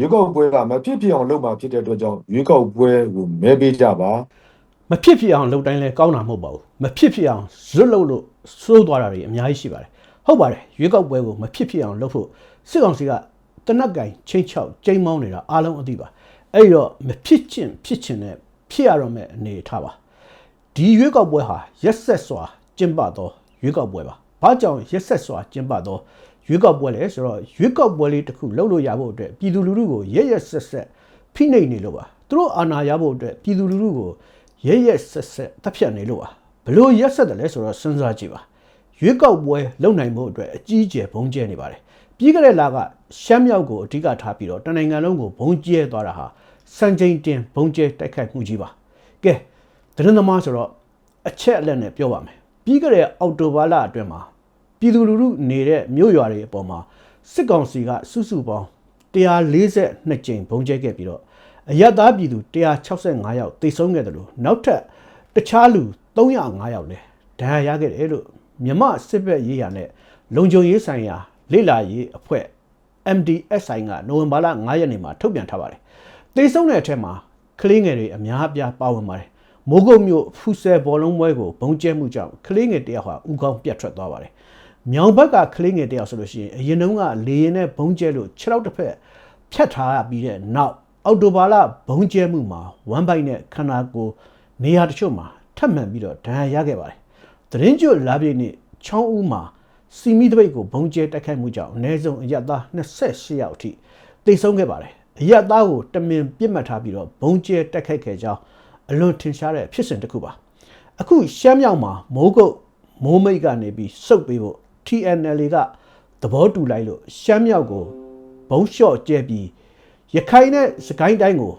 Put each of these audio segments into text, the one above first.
ရွေးကောက်ပွဲကမဖြစ်ဖြစ်အောင်လုပ်မှာဖြစ်တဲ့အတွက်ကြောင့်ရွေးကောက်ပွဲကိုမဲပေးကြပါမဖြစ်ဖြစ်အောင်လုပ်တိုင်းလဲကောင်းတာမဟုတ်ပါဘူးမဖြစ်ဖြစ်အောင်ဇွတ်လုပ်လို့စိုးသွားတာတွေအများကြီးရှိပါတယ်ဟုတ်ပါတယ်ရွေးကောက်ပွဲကိုမဖြစ်ဖြစ်အောင်လုပ်ဖို့စစ်ကောင်စီကတနက်ကင်ချင်းချောက်ကျိမ်းမောင်းနေတာအားလုံးအသိပါအဲ့ဒီတော့မဖြစ်ချင်ဖြစ်ချင်တဲ့ဖြစ်ရတော့မဲ့အနေထားပါဒီရွေးကောက်ပွဲဟာရက်ဆက်စွာကျင်းပသောရွေးကောက်ပွဲပါဘာကြောင့်ရက်ဆက်စွာကျင်းပသော ရွေးကောက်ပွဲလဲဆိုတော့ရွေးကောက်ပွဲလေးတစ်ခုလုပ်လို့ရဖို့အတွက်ပြည်သူလူထုကိုရက်ရက်ဆက်ဆက်ဖိနှိပ်နေလို့ပါသူတို့အာဏာရဖို့အတွက်ပြည်သူလူထုကိုရဲရဲဆက်ဆက်တပ်ဖြတ်နေလို့ပါဘလို့ရက်ဆက်တယ်လဲဆိုတော့စဉ်းစားကြည့်ပါရွေးကောက်ပွဲလုပ်နိုင်မှုအတွက်အကြီးအကျယ်ဘုံကျဲနေပါတယ်ပြီးကြတဲ့လကရှမ်းမြောက်ကိုအဓိကထားပြီးတော့တနိုင်ငံလုံးကိုဘုံကျဲသွားတာဟာစံချိန်တင်ဘုံကျဲတိုက်ခိုက်မှုကြီးပါကဲသတင်းသမားဆိုတော့အချက်အလက်နဲ့ပြောပါမယ်ပြီးကြတဲ့အောက်တိုဘာလအတွင်းမှာ ပြည်သူလူထုနေတဲ့မြို့ရွာတွေအပေါ်မှာစစ်ကောင်စီကစုစုပေါင်း142ကြိမ်ဘုံကျဲခဲ့ပြီးတော့အရသားပြည်သူ165ယောက်တိတ်ဆုံးခဲ့တယ်လို့နောက်ထပ်တခြားလူ305ယောက်လည်းဒဏ်ရာရခဲ့တယ်လို့မြမစစ်ဘက်ရေးရာနဲ့လုံခြုံရေးဆိုင်ရာလေ့လာရေးအဖွဲ့ MDSI ကနိုဝင်ဘာလ9ရက်နေ့မှာထုတ်ပြန်ထားပါတယ်။တိတ်ဆုံးတဲ့အထက်မှာကလေးငယ်တွေအများအပြားပါဝင်ပါတယ်။မိုးကုတ်မြို့ဖူဆယ်ဘောလုံးပွဲကိုဘုံကျဲမှုကြောင့်ကလေးငယ်တယောက်ဟာဥကောင်းပြတ်ထွက်သွားပါတယ်။ မြောင်ဘက်ကကလေးငယ်တယောက်ဆိုလို့ရှိရင်အရင်တုန်းကလေရင်နဲ့ဘုံကျဲလို့6လောက်တစ်ဖက်ဖြတ်ထားရပြီးတဲ့နောက်အော်တိုဘာလဘုံကျဲမှုမှာဝမ်ဘိုက်နဲ့ခန္ဓာကိုယ်နေရာတချို့မှာထပ်မံပြီးတော့ဒဏ်ရာရခဲ့ပါတယ်။သတင်းကျွတ်လာပြည့်နေ့ချောင်းဦးမှာစီမီတပိတ်ကိုဘုံကျဲတိုက်ခိုက်မှုကြောင့်အနည်းဆုံးအရက်သား28ယောက်အထိတိတ်ဆုံးခဲ့ပါတယ်။အရက်သားကိုတမင်ပြစ်မှတ်ထားပြီးတော့ဘုံကျဲတိုက်ခိုက်ခဲ့ကြောင်းအလွန်ထင်ရှားတဲ့ဖြစ်စဉ်တစ်ခုပါ။အခုရှမ်းမြောက်မှာမိုးကုတ်မိုးမိတ်ကနေပြီးစုပ်ပေးဖို့ TNL ကသဘောတူလိုက်လို့ရှမ်းမြောက်ကိုဘုံလျှော့ကျဲပြီးရခိုင်နဲ့စကိုင်းတိုင်းကို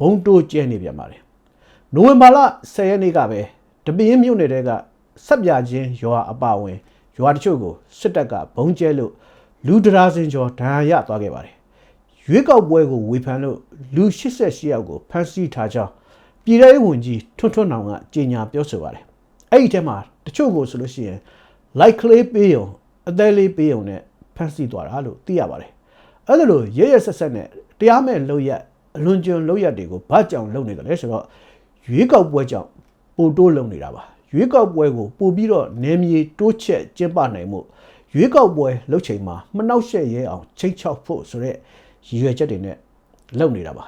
ဘုံတိုးကျဲနေပြန်ပါတယ်။နိုဝင်ဘာလ10ရက်နေ့ကပဲတပင်းမြို့နယ်တဲကဆက်ပြချင်းရွာအပဝင်ရွာတချို့ကိုစစ်တပ်ကဘုံကျဲလို့လူဒရာစင်ကျော်ဒဏ်ရာရသွားခဲ့ပါတယ်။ရွေးကောက်ပွဲကိုဝေဖန်လို့လူ88ယောက်ကိုဖမ်းဆီးထားကြောင်းပြည်ထောင်ဝင်ကြီးထွန်းထွန်းနောင်ကကြေညာပြောဆိုပါတယ်။အဲ့ဒီထဲမှာတချို့ကိုဆိုလို့ရှိရင် like လေးပေးုံအသေးလေးပေးုံနဲ့ဖမ်းဆီးသွားတာလို့သိရပါတယ်။အဲ့ဒါလို့ရဲရဲဆက်ဆက်နဲ့တရားမဲ့လုပ်ရက်အလွန်ကျွံလုပ်ရက်တွေကိုဘာကြောင်လုပ်နေတယ်လဲဆိုတော့ရွေးကောက်ပွဲကြောင့်ပိုတိုးလုပ်နေတာပါရွေးကောက်ပွဲကိုပို့ပြီးတော့နေမြေတိုးချက်ကျင်းပနိုင်မှုရွေးကောက်ပွဲလုပ်ချိန်မှာမနှောက်ယှက်ရဲအောင်ချိတ်ချောက်ဖို့ဆိုတဲ့ရည်ရွယ်ချက်တွေနဲ့လုပ်နေတာပါ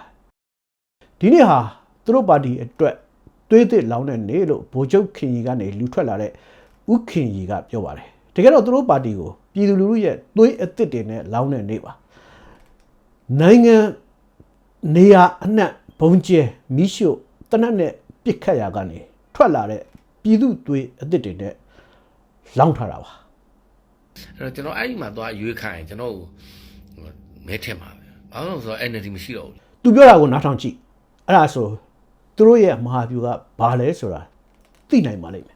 ဒီနေ့ဟာသူတို့ပါတီအတွက်သွေးသစ်လောင်းတဲ့နေ့လို့ဗိုလ်ချုပ်ခင်ကြီးကနေလူထွက်လာတဲ့ ဥခင်ကြီးကပြောပါတယ်တကယ်တော့သူတို့ပါတီကိုပြည်သူလူထုရဲ့သွေးအသစ်တွေနဲ့လောင်းတဲ့နေ့ပါနိုင်ငံနေရာအနှံ့ဘုံကျဲမိရှို့တနက်နဲ့ပြစ်ခတ်ရာကနေထွက်လာတဲ့ပြည်သူသွေးအသစ်တွေနဲ့လောင်းထားတာပါအဲ့တော့ကျွန်တော်အဲ့ဒီမှာသွားရွေးခိုင်းရင်ကျွန်တော်ကိုမဲထက်မှာပဲဘာလို့လဲဆိုတော့ energy မရှိတော့ဘူးသူပြောတာကိုနားထောင်ကြည့်အဲ့ဒါဆိုသူတို့ရဲ့မဟာဗျူကဘာလဲဆိုတာသိနိုင်ပါလိမ့်မယ်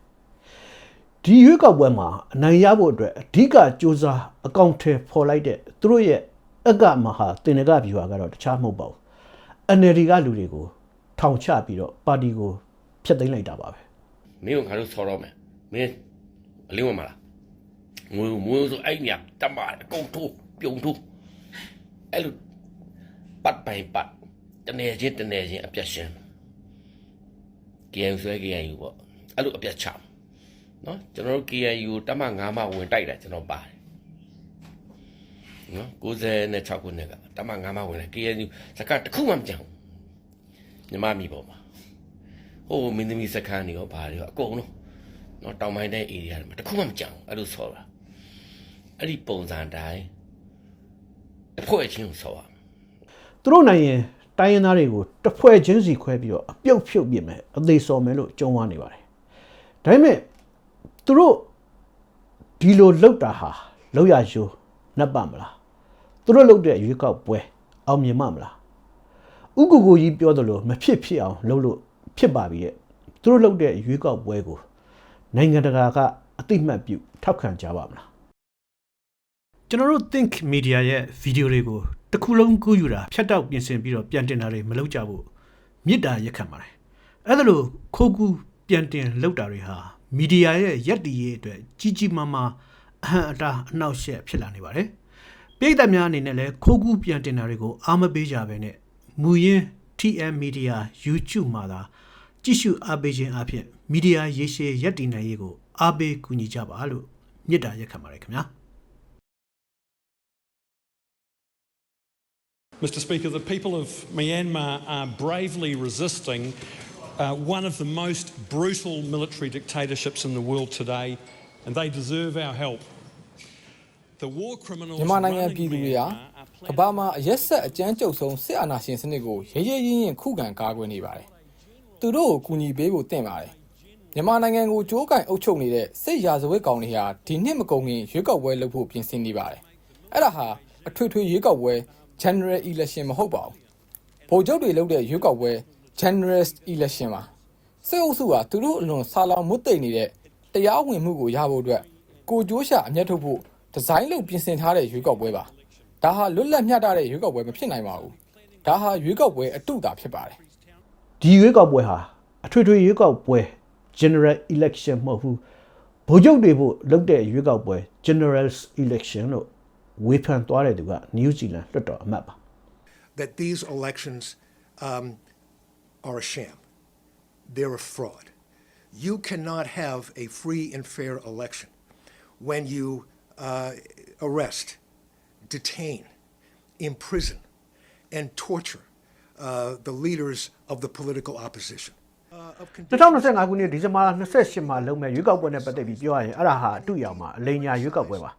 ဒီရွေးကောက်ပွဲမှာအနိုင်ရဖို့အတွက်အဓိကစ조사အကောင့်ထဲပေါ်လိုက်တဲ့သူတို့ရဲ့အကမဟာတင်နကဗျူဟာကတော့တခြားမဟုတ်ပါဘူး NLD ကလူတွေကိုထောင်ချပြီးတော့ပါတီကိုဖျက်သိမ်းလိုက်တာပါပဲမင်းကငါတို့ဆော်တော့မယ်မင်းအလင်းဝင်မလားငွေငွေဆိုအဲ့ညတမအကုန်ထိုးပြုံထိုးအဲ့လိုပတ်ပိုင်ပတ်တနေချင်းတနေချင်းအပြတ်ရှင်း KNU ဆွဲ KNU ပေါ့အဲ့လိုအပြတ်ချ နော်ကျွန်တော်တို့ KNU တမ9မှဝင်တိုက်တယ်ကျွန်တော်ပါတယ်နော်96ခုနှစ်ကတမ9မှဝင်တယ် KNU စကတစ်ခုမှမကြောက်ညီမမိပေါ်မှာဟိုမင်းသမီးစခန်းတွေရောဘာတွေရောအကုန်လုံးနော်တောင်ပိုင်းတဲ့ area တွေမှာတစ်ခုမှမကြောက်အဲ့လိုဆော်တာအဲ့ဒီပုံစံတိုင်းတစ်ဖွဲ့ချင်းကိုဆော်ရသူတို့နိုင်ရင်တိုင်းရင်းသားတွေကိုတစ်ဖွဲ့ချင်းစီခွဲပြီးတော့အပြုတ်ဖြုတ်ပြစ်မယ်အသေးစော်မယ်လို့ကြုံဝါနေပါတယ်ဒါပေမဲ့ သူတို့ဒီလိုလောက်တာဟာလောက်ရရှိုးနှက်ပမလားသူတို့လောက်တဲ့ရွေးကောက်ပွဲအောင်မြင်မမလားဥက္ကူကိုကြီးပြောသလိုမဖြစ်ဖြစ်အောင်လုပ်လို့ဖြစ်ပါပြီရဲ့သူတို့လောက်တဲ့ရွေးကောက်ပွဲကိုနိုင်ငံတကာကအသိမှတ်ပြုထောက်ခံကြပါမလားကျွန်တော်တို့ think media ရဲ့ဗီဒီယိုတွေကိုတစ်ခုလုံးကူးယူတာဖြတ်တောက်ပြင်ဆင်ပြီးတော့ပြန်တင်တာတွေမလုပ်ကြဘူးမေတ္တာရက်ခံပါတယ်အဲ့ဒါလို့ခိုးကူးပြန်တင်လုပ်တာတွေဟာ မီဒီယာရဲ့ရက်တည်ရေးအတွက်ကြီးကြီးမားမားအဟံအတားအနှောက်အယှက်ဖြစ်လာနေပါတယ်ပြည်သက်များအနေနဲ့လည်းခိုးကူးပြန်တင်တာတွေကိုအားမပေးကြဘဲနဲ့မူရင်း TM Media YouTube မှာသာကြည့်ရှုအားပေးခြင်းအပြင်မီဒီယာရေးရှည်ရပ်တည်နိုင်ရေးကိုအားပေးကူညီကြပါလို့မြစ်တာရက်ခံပါတယ်ခင်ဗျာ Mr. Speaker, the people of Myanmar are bravely resisting uh, one of the most brutal military dictatorships in the world today, and they deserve our help. The war criminals မြန်မာနိုင်ငံ running ပြည်သူတွေဟာ Myanmar are ကမ္ဘာမှာအရက်ဆက်အကြမ်းကြုတ်ဆုံးစစ်အာဏာရှင်စနစ်ကိုရဲရဲရင်းရင်ခုခံကာကွယ်နေပါတယ်။သူတို့ကိုကူညီပေးဖို့တင့်ပါတယ်။မြန်မာနိုင်ငံကိုကြိုးကင်အုပ်ချုပ်နေတဲ့စစ်ရာဇဝတ်ကောင်တွေဟာဒီနှစ်မကုန်ခင်ရွေးကောက်ပွဲလုပ်ဖို့ပြင်ဆင်နေပါတယ်။အဲ့ဒါဟာအထွေထွေရွေးကောက်ပွဲ General Election မဟုတ်ပါဘူး။ဗိုလ်ချုပ်တွေလုပ်တဲ့ရွေးကောက်ပွဲ General Election ပါ။စစ်အုပ်စုဟာသူတို့အလွန်ဆာလောင်မွတ်သိမ့်နေတဲ့တရားဝင်မှုကိုရဖို့အတွက်ကိုကြိုးရှာအမျက်ထုတ်ဖို့ဒီဇိုင်းလုပ်ပြင်ဆင်ထားတဲ့ရွေးကောက်ပွဲပါ။ဒါဟာလွတ်လပ်မျှတတဲ့ရွေးကောက်ပွဲမဖြစ်နိုင်ပါဘူး။ဒါဟာရွေးကောက်ပွဲအတုတာဖြစ်ပါတယ်။ဒီရွေးကောက်ပွဲဟာအထွေထွေရွေးကောက်ပွဲ general election မဟုတ်ဘူးဗိုလ်ချုပ်တွေဖို့လုပ်တဲ့ရွေးကောက်ပွဲ general election လို့ဝေဖန်သွားတဲ့သူကနယူးဇီလန်လွှတ်တော်အမတ်ပါ that these elections um, are a sham. They're a fraud. You cannot have a free and fair election when you uh, arrest, detain, imprison, and torture uh, the leaders of the political opposition. Uh, of conditions- 2025ခုနှစ်ဒီဇင်ဘာ28မှာလုပ်မဲ့ရွေးကောက်ပွဲနဲ့ပတ်သက်ပြီးပြောရရင်အဲ့ဒါဟာအတူရောင်မှာအလိညာရွေးကောက်ပွဲပါ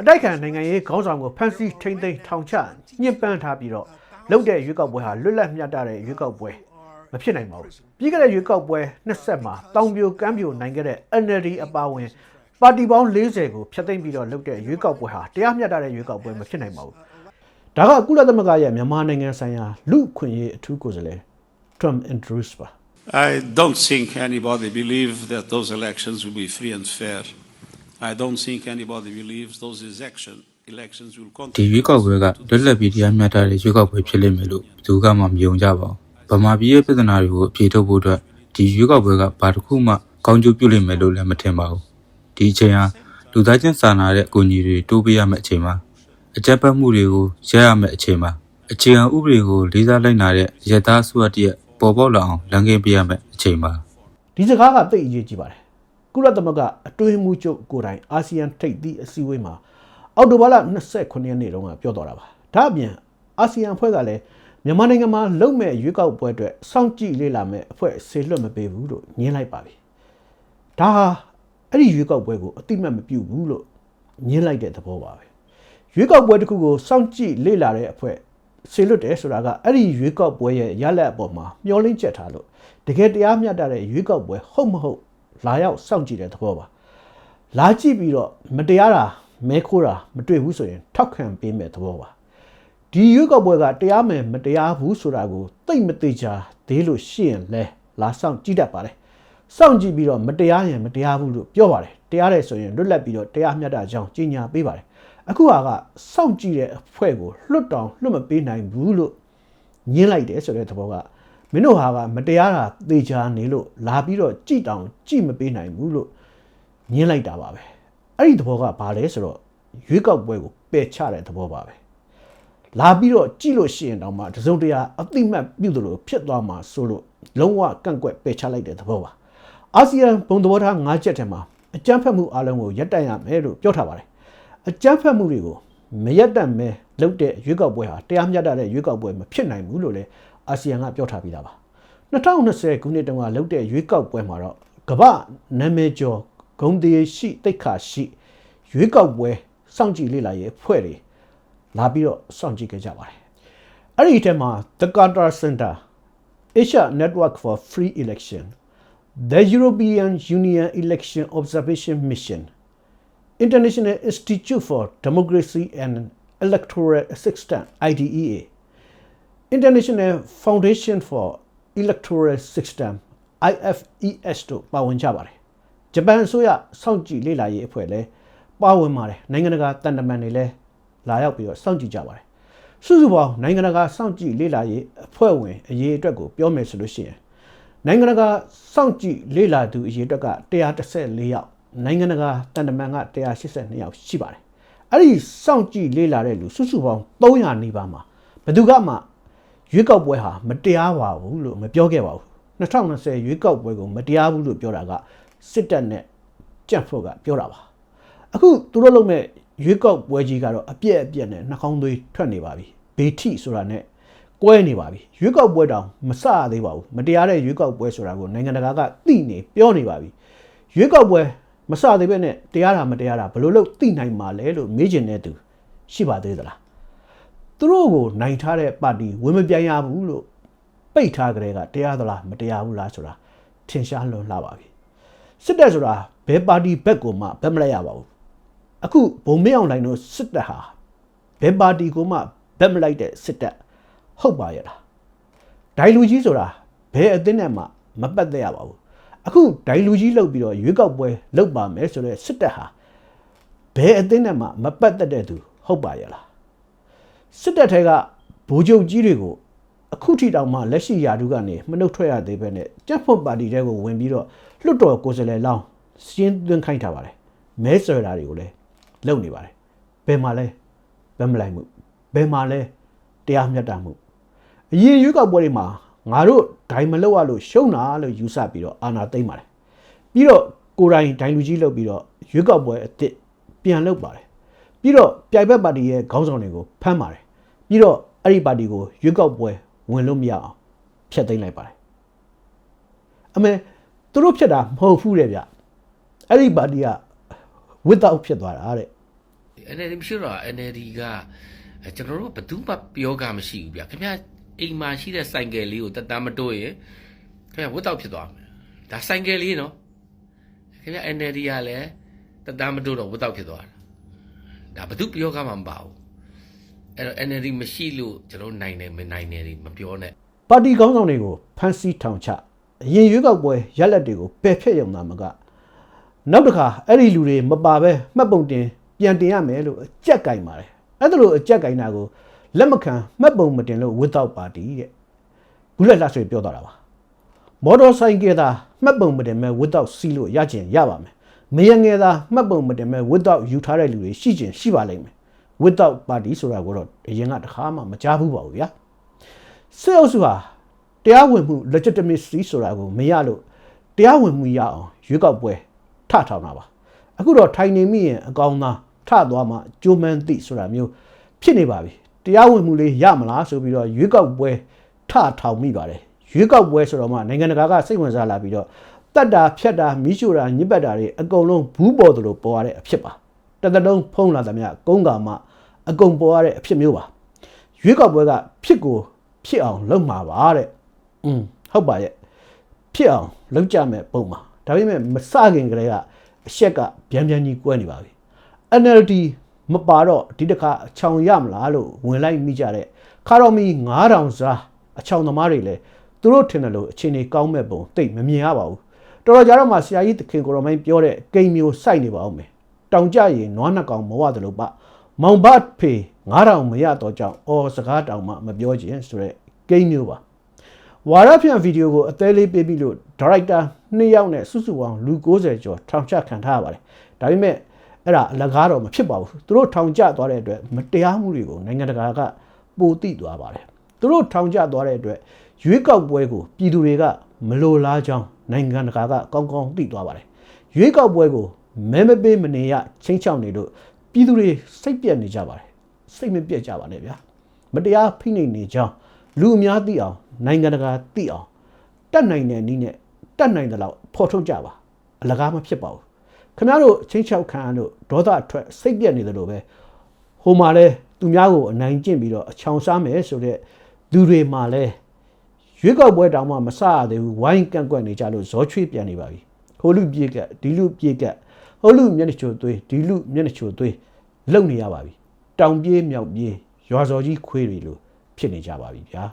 အတိုက်ခံနိုင်ငံရေးခေါင်းဆောင်ကိုဖမ်းဆီးထိန်းသိမ်းထောင်ချညှဉ်းပန်းထားပြီးတော့လုပ်တဲ့ရွေးကောက်ပွဲဟာလွတ်လပ်မျှတတဲ့ရွေးကောက်ပွဲ မဖြစ်နိုင်ပါဘူးပြီးခဲ့တဲ့ရွေးကောက်ပွဲ20မှာတောင်ပြိုကမ်းပြိုနိုင်ခဲ့တဲ့ NLD အပါအဝင်ပါတီပေါင်း40ကိုဖျက်သိမ်းပြီးတော့လုပ်တဲ့ရွေးကောက်ပွဲဟာတရားမျှတတဲ့ရွေးကောက်ပွဲမဖြစ်နိုင်ပါဘူးဒါကကုလသမဂ္ဂရဲ့မြန်မာနိုင်ငံဆိုင်ရာလူ့အခွင့်အရေးအထူးကိုယ်စားလှယ် Trump Andrews ပါ I don't think anybody believes that those elections will be free and fair. I don't think anybody believes those election, elections will ဒီ continue. ရွေးကောက်ပွဲကလွတ်လပ်ပြီးတရားမျှတတဲ့ရွေးကောက်ပွဲဖြစ်လိမ့်မယ်လို့ဘယ်သူကမှမယုံကြပါဘူး။ ဗမာပြည်ရဲ့ပြည်ထနာတွေကိုအပြေထုတ်ဖို့အတွက်ဒီရွေးကောက်ပွဲကဘာတစ်ခုမှကောင်းကျိုးပြုလိမ့်မယ်လို့လည်းမထင်ပါဘူး။ဒီအချိန်ဟာလူသားချင်းစာနာတဲ့အကူအညီတွေတိုးပေးရမယ့်အချိန်ပါ။အကြက်ပတ်မှုတွေကိုရပ်ရမယ့်အချိန်ပါ။အခြေခံဥပဒေကိုလေးစားလိုက်နာတဲ့ရတသားစုရတရဲ့ပေါ်ပေါက်လာအောင်လမ်းကင်းပေးရမယ့်အချိန်ပါ။ဒီစကားကသိအရေးကြီးပါတယ်ကုလသမဂ္ဂအတွင်းမှုချုပ်ကိုယ်တိုင်အာဆီယံထိပ်သီးအစည်းအဝေးမှာအောက်တိုဘာလ29ရက်နေ့တုန်းကပြောတော်တာပါဒါအပြင်အာဆီယံအဖွဲ့ကလည်း မြန်မာနိုင်ငံမှာလုံမဲ့ရွေးကောက်ပွဲအတွက်စောင့်ကြည့်လေ့လာမဲ့အဖွဲ့ဆေလွတ်မပေးဘူးလို့ညင်းလိုက်ပါပြီဒါဟာအဲ့ဒီရွေးကောက်ပွဲကိုအတိမတ်မပြုဘူးလို့ညင်းလိုက်တဲ့သဘောပါပဲရွေးကောက်ပွဲတစ်ခုကိုစောင့်ကြည့်လေ့လာတဲ့အဖွဲ့ဆေလွတ်တယ်ဆိုတာကအဲ့ဒီရွေးကောက်ပွဲရဲ့ရလဒ်အပေါ်မှာမျှော်လင့်ချက်ထားလို့တကယ်တရားမျှတတဲ့ရွေးကောက်ပွဲဟုတ်မဟုတ်လာရောက်စောင့်ကြည့်တဲ့သဘောပါလာကြည့်ပြီးတော့မတရားတာမဲခိုးတာမတွေ့ဘူးဆိုရင်ထောက်ခံပေးမဲ့သဘောပါ ဒီရွေးကောက်ပွဲကတရားမယ်မတရားဘူးဆိုတာကိုသိမ့်မသိချာသေးလို့ရှိရင်လဲလာစောင့်ကြည့်တတ်ပါတယ်စောင့်ကြည့်ပြီးတော့မတရားရင်မတရားဘူးလို့ပြောပါတယ်တရားတယ်ဆိုရင်လွတ်လပ်ပြီးတော့တရားမျှတကြောင်းကြီးညာပေးပါတယ်အခုဟာကစောင့်ကြည့်တဲ့အဖွဲ့ကိုလွတ်တောင်လွတ်မပေးနိုင်ဘူးလို့ညင်းလိုက်တယ်ဆိုတဲ့သဘောကမင်းတို့ဟာကမတရားတာသေချာနေလို့လာပြီးတော့ကြည်တောင်ကြည်မပေးနိုင်ဘူးလို့ညင်းလိုက်တာပါပဲအဲ့ဒီသဘောကဘာလဲဆိုတော့ရွေးကောက်ပွဲကိုပယ်ချတဲ့သဘောပါပဲ လာပြီးတော့ကြည်လို့ရှိရင်တောင်မှတစုံတရာအတိမတ်ပြုတ်တယ်လို့ဖြစ်သွားမှာဆိုလို့လုံးဝကန့်ကွက်ပယ်ချလိုက်တဲ့သဘောပါအာဆီယံဘုံသဘောထား၅ချက်ထဲမှာအကြမ်းဖက်မှုအလုံးကိုရပ်တန့်ရမယ်လို့ပြောထားပါတယ်အကြမ်းဖက်မှုတွေကိုမရပ်တန့်မဲလုပ်တဲ့ရွေးကောက်ပွဲဟာတရားမျှတတဲ့ရွေးကောက်ပွဲမဖြစ်နိုင်ဘူးလို့လည်းအာဆီယံကပြောထားပြီးသားပါ2020ခုနှစ်တုန်းကလုပ်တဲ့ရွေးကောက်ပွဲမှာတော့ကမ္ဘာနာမည်ကျော်ဂုံတရေရှိတိတ်ခါရှိရွေးကောက်ပွဲစောင့်ကြည့်လေ့လာရေးအဖွဲ့တွေ လာပြီးတော့စောင့်ကြည့်ခဲ့ကြပါတယ်အဲ့ဒီအထက်မှာ The Carter Center Asia Network for Free Election the European Union Election Observation Mission International Institute for Democracy and Electoral Assistance IDEA International Foundation for Electoral System IFES တို့ပါဝင်ကြပါတယ်ဂျပန်အစိုးရစောင့်ကြည့်လေ့လာရေးအဖွဲ့လည်းပါဝင်ပါတယ်နိုင်ငံတကာတန်တမန်တွေလည်း လာရောက်ပြီးတော့စောင့်ကြည့်ကြပါတယ်စုစုပေါင်းနိုင်ငံတကာစောင့်ကြည့်လေ့လာရေးအဖွဲ့ဝင်အရေးအတွက်ကိုပြောမယ်ဆိုလို့ရှိရင်နိုင်ငံတကာစောင့်ကြည့်လေ့လာသူအရေးအတွက်က114ယောက်နိုင်ငံတကာတန်တမန်က182ယောက်ရှိပါတယ်အဲ့ဒီစောင့်ကြည့်လေ့လာတဲ့လူစုစုပေါင်း300နီးပါးမှာဘယ်သူကမှရွေးကောက်ပွဲဟာမတရားပါဘူးလို့မပြောခဲ့ပါဘူး2020ရွေးကောက်ပွဲကိုမတရားဘူးလို့ပြောတာကစစ်တပ်နဲ့ကြက်ဖို့ကပြောတာပါအခုသူတို့လုပ်မဲ့ ရွေးကောက်ပွဲကြီးကတော့အပြက်အပြက်နဲ့နှာခေါင်းသွေးထွက်နေပါပြီဘေထိဆိုတာနဲ့ကွဲနေပါပြီရွေးကောက်ပွဲတောင်မစရသေးပါဘူးမတရားတဲ့ရွေးကောက်ပွဲဆိုတာကိုနိုင်ငံတကာကသိနေပြောနေပါပြီရွေးကောက်ပွဲမစသေးပဲနဲ့တရားတာမတရားတာဘယ်လိုလုပ်သိနိုင်မှာလဲလို့မေးချင်တဲ့သူရှိပါသေးသလားသူတို့ကိုနိုင်ထားတဲ့ပါတီဝင်မပြိုင်ရဘူးလို့ပိတ်ထားကြတဲ့ကတရားသလားမတရားဘူးလားဆိုတာထင်ရှားလွန်လှပါပြီစစ်တပ်ဆိုတာဘယ်ပါတီဘက်ကိုမှဘက်မလိုက်ရပါဘူး အခုဘုံမင်းအောင်လိုင်တို့စစ်တပ်ဟာဘယ်ပါတီကိုမှဘက်မလိုက်တဲ့စစ်တပ်ဟုတ်ပါရဲ့လားဒိုင်လူကြီးဆိုတာဘယ်အသင်းနဲ့မှမပတ်သက်ရပါဘူးအခုဒိုင်လူကြီးလှုပ်ပြီးတော့ရွေးကောက်ပွဲလှုပ်ပါမယ်ဆိုတော့စစ်တပ်ဟာဘယ်အသင်းနဲ့မှမပတ်သက်တဲ့သူဟုတ်ပါရဲ့လားစစ်တပ်ထဲကဗိုလ်ချုပ်ကြီးတွေကိုအခုထိတောင်မှလက်ရှိယာတုကနေမနှုတ်ထွက်ရသေးပဲနဲ့ကြက်ဖွတ်ပါတီတဲကိုဝင်ပြီးတော့လွတ်တော်ကိုယ်စားလှယ်လောင်းစင်းသွင်းခိုင်းထားပါတယ်မဲဆွယ်တာတွေကိုလည်း လုပ်နေပါတယ်ဘယ်မှာလဲဘယ်မလိုက်မှုဘယ်မှာလဲတရားမျှတမှုအရင်ရွေးကောက်ပွဲတွေမှာငါတို့ဒိုင်မလောက်ရလို့ရှုံးတာလို့ယူဆပြီးတော့အာဏာသိမ်းပါတယ်ပြီးတော့ကိုယ်တိုင်ဒိုင်လူကြီးလုပ်ပြီးတော့ရွေးကောက်ပွဲအစ်စ်ပြန်လုပ်ပါတယ်ပြီးတော့ပြိုင်ဘက်ပါတီရဲ့ခေါင်းဆောင်တွေကိုဖမ်းပါတယ်ပြီးတော့အဲ့ဒီပါတီကိုရွေးကောက်ပွဲဝင်လို့မရအောင်ဖျက်သိမ်းလိုက်ပါတယ်အမေသူတို့ဖျက်တာမဟုတ်ဘူးတဲ့ဗျအဲ့ဒီပါတီက without ဖြစ်သွားတာတဲ့ NLD မရှိတော့ NLD ကအဲကျွန်တော်တို့ဘယ်သူမှပြောကမရှိဘူးဗျခင်ဗျအိမ်မှာရှိတဲ့စိုင်ကယ်လေးကိုတက်တမ်းမတိုးရင်ခင်ဗျဝတ်တော့ဖြစ်သွားမယ်ဒါစိုင်ကယ်လေးနော်ခင်ဗျ NLD ကလည်းတက်တမ်းမတိုးတော့ဝတ်တော့ဖြစ်သွားတာဒါဘယ်သူပြောကမှမပါဘူးအဲ့တော့ NLD မရှိလို့ကျွန်တော်နိုင်တယ်မနိုင်တယ်တွေမပြောနဲ့ပါတီခေါင်းဆောင်တွေကိုဖမ်းဆီးထောင်ချအရင်ရွေးကောက်ပွဲရက်လက်တွေကိုပယ်ဖျက်ရုံသာမကနောက်တစ်ခါအဲ့ဒီလူတွေမပါပဲမှတ်ပုံတင် ပြန်တင်ရမယ်လို့အကြက်ကင်ပါတယ်အဲ့ဒါလို့အကြက်ကင်တာကိုလက်မခံမှတ်ပုံမတင်လို့ without party တဲ့ဘူးလက်လက်ဆွေပြောသွားတာပါမော်တော်ဆိုင်ကယ်သာမှတ်ပုံမတင်မဲ့ without စီးလို့ရချင်ရပါမယ်မယငယ်သာမှတ်ပုံမတင်မဲ့ without ယူထားတဲ့လူတွေရှိချင်ရှိပါလိမ့်မယ် without party ဆိုတာကိုတော့အရင်ကတခါမှမကြားဘူးပါဘူးဗျာစစ်အုပ်စုဟာတရားဝင်မှု legitimacy ဆိုတာကိုမရလို့တရားဝင်မှုရအောင်ရွေးကောက်ပွဲထထောင်တာပါအခုတော့ထိုင်နေမိရင်အကောင်သား ထသွားမှကြိုးမှန်းသိဆိုတာမျိုးဖြစ်နေပါပြီတရားဝင်မှုလေးရမလားဆိုပြီးတော့ရွေးကောက်ပွဲထထောင်မိပါတယ်ရွေးကောက်ပွဲဆိုတော့မှနိုင်ငံတကာကစိတ်ဝင်စားလာပြီးတော့တတ်တာဖြတ်တာမိရှို့တာညစ်ပတ်တာတွေအကုန်လုံးဘူးပေါ်သလိုပေါ်ရတဲ့အဖြစ်ပါတသက်လုံးဖုံးလာသမျှကုန်းကမှအကုန်ပေါ်ရတဲ့အဖြစ်မျိုးပါရွေးကောက်ပွဲကဖြစ်ကိုဖြစ်အောင်လုပ်မှာပါတဲ့။อืมဟုတ်ပါရဲ့။ဖြစ်အောင်လုပ်ကြမယ်ပုံမှာ။ဒါပေမဲ့မစခင်ကလေးကအရှက်ကဗျံဗျံကြီးကွဲနေပါပြီ။ NLD မပါတော့ဒီတစ်ခါအချောင်ရမလားလို့ဝင်လိုက်မိကြတဲ့ခါတော်မီ9000စားအချောင်သမားတွေလည်းသူတို့ထင်တယ်လို့အခြေအနေကောင်းမဲ့ပုံတိတ်မမြင်ရပါဘူး။တော်တော်ကြာတော့မှဆရာကြီးသခင်ကိုရောမိုင်းပြောတဲ့ကိန်းမျိုးစိုက်နေပါအောင်မယ်။တောင်ကြရင်နွားနှစ်ကောင်မဝတယ်လို့ပမောင်ဘတ်ဖေ9000မရတော့ကြောင်းအော်စကားတောင်မှမပြောခြင်းဆိုရက်ကိန်းမျိုးပါဝါရဖြန့်ဗီဒီယိုကိုအသေးလေးပေးပြီးလို့ဒါရိုက်တာ2ယောက်နဲ့စုစုပေါင်းလူ90ကျော်ထောင်ချခံထားရပါတယ်ဒါပေမဲ့ အဲ့ဒါအလကားတော့မဖြစ်ပါဘူးသူတို့ထောင်ကျသွားတဲ့အတွက်မတရားမှုတွေကိုနိုင်ငံတကာကပိုတိသွားပါတယ်သူတို့ထောင်ကျသွားတဲ့အတွက်ရွေးကောက်ပွဲကိုပြည်သူတွေကမလိုလားကြောင်းနိုင်ငံတကာကကောင်းကောင်းသိသွားပါတယ်ရွေးကောက်ပွဲကိုမဲမပေးမနေရချင်းချောက်နေလို့ပြည်သူတွေစိတ်ပြက်နေကြပါတယ်စိတ်မပြက်ကြပါနဲ့ဗျာမတရားဖိနှိပ်နေကြောင်းလူအများသိအောင်နိုင်ငံတကာသိအောင်တတ်နိုင်တဲ့နည်းနဲ့တတ်နိုင်တဲ့လောက်ဖော်ထုတ်ကြပါအလကားမဖြစ်ပါဘူး ခင်ဗျားတို့ချင်းချောက်ခံရလို့ဒေါသအထွက်စိတ်ပြက်နေတယ်လို့ပဲဟိုမှာလဲသူများကိုအနိုင်ကျင့်ပြီးတော့အချောင်စားမယ်ဆိုတဲ့လူတွေမှာလဲရွေးကောက်ပွဲတောင်မှမဆရသေးဘူးဝိုင်းကန့်ကွက်နေကြလို့ဇောချွေးပြန်နေပါပြီဟိုလူပြေကက်ဒီလူပြေကက်ဟိုလူမျက်နှာချိုသွေးဒီလူမျက်နှာချိုသွေးလုံနေရပါပြီတောင်ပြေးမြောက်ပြေးရွာစော်ကြီးခွေးတွေလို့ဖြစ်နေကြပါပြီဗျာ